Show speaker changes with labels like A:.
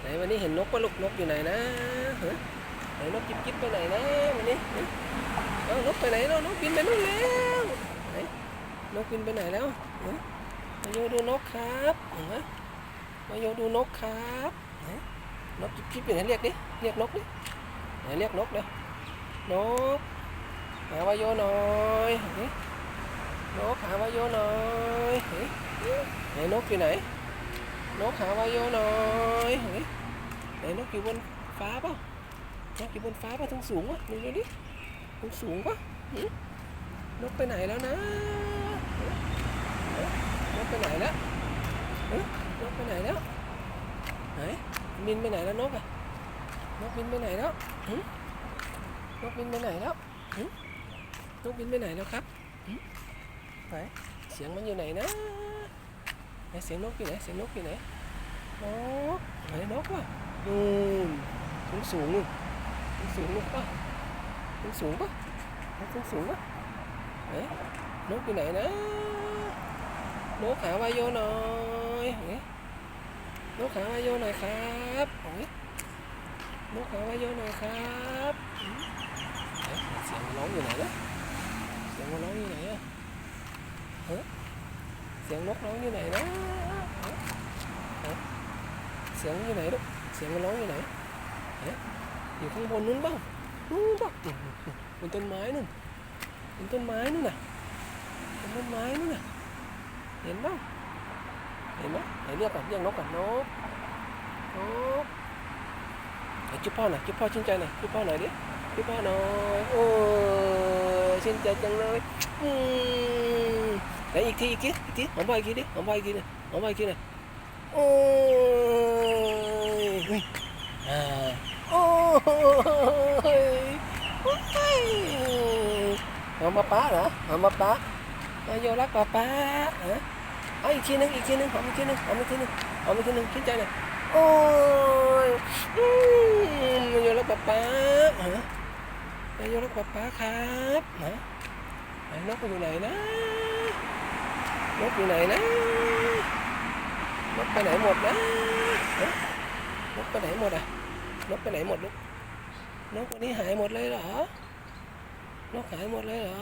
A: ไหนวันนี้เห็นนกปะลูกนกอยู่ไหนนะฮะไหนนกจิ๊บจิ๊บไปไหนนะวันนี้เอ้านกไปไหนแล้วนกบินไปนู่นแล้วไหนนกบินไปไหนแล้วมาโยดูนกครับมาโยดูนกครับนกจิ๊บจิ๊บอยู่ไหนเรียกดิเรียกนกดิไหนเรียกนกเด้อนกหาวาโยหน่อยนกหาวาโยหน่อยไหนนกอยู่ไหน นกหาวายโยหน่อยเฮ้ยไหนนกอยู่บนฟ้าเปล่านกอยู่บนฟ้าเปล่าทั้งสูงวะดูดูดิทั้งสูงปะนกไปไหนแล้วนะนกไปไหนแล้วนกไปไหนแล้วไหนบินไปไหนแล้วนกอะนกบินไปไหนแล้วนกบินไปไหนแล้วนกบินไปไหนแล้วครับไหนเสียงมันอยู่ไหนนะ เสียงนกอยู่ไหนเสียงนกอยู่ไหนนกไหนนกวะนู่นสูงสูงนู่นสูงสูงนกปะสูงสูงปะนกสูงสูงปะไหนนกอยู่ไหนนะนกหาวายโยหน่อยเฮ้ยนกหาวายโยหน่อยครับเฮ้ยนกหาวายโยหน่อยครับเสียงมันร้องอยู่ไหนนะเสียงมันร้องอยู่ไหนอะเฮ้ เสียงนกร้องอยู่ไหนนะเอ๊ะเสียงอยู่ไหนลูกเสียงมันร้องอยู่ไหนเอ๊ะอยู่ข้างบนนู้นบ้างนู้นบ้างบนต้นไม้นู่นบนต้นไม้นู่นน่ะบนต้นไม้นู่นน่ะเห็นบ้างเห็นไหมไหนเรียกก่อนเรียกนกก่อนนกนกไหนจุ๊บพ่อหน่อยจุ๊บพ่อชื่นใจหน่อยจุ๊บพ่อหน่อยดิจุ๊บพ่อหน่อยโอ้ชื่นใจจังเลยอืม อีกทีอีกทีอีกทีหอมพ่ออีกทีดิหอมพ่ออีกทีหนึงหอมพ่ออีกทีหนึงโอ้ยเฮ้ยอ่าโอ้ยโอ้ยหอมมาป้าเหรอหอมมาป้ามาโยรักป้าป้าฮะเอาอีกทีหนึงอีกทีหนึงหอมอีกทีหนึงหอมอีกทีหนึงหอมอีกทีหนึงคิดใจหน่อยโอ้ยอืมาโยรักป้าป้าฮะมาโยรักป้าป้าครับฮะไหนนกอยู่ไหนนะ นกอยู่ไหนนะนกไปไหนหมดนะนกไปไหนหมดอะนกไปไหนหมดลูกนกวันนี้หายหมดเลยเหรอนกหายหมดเลยเหรอ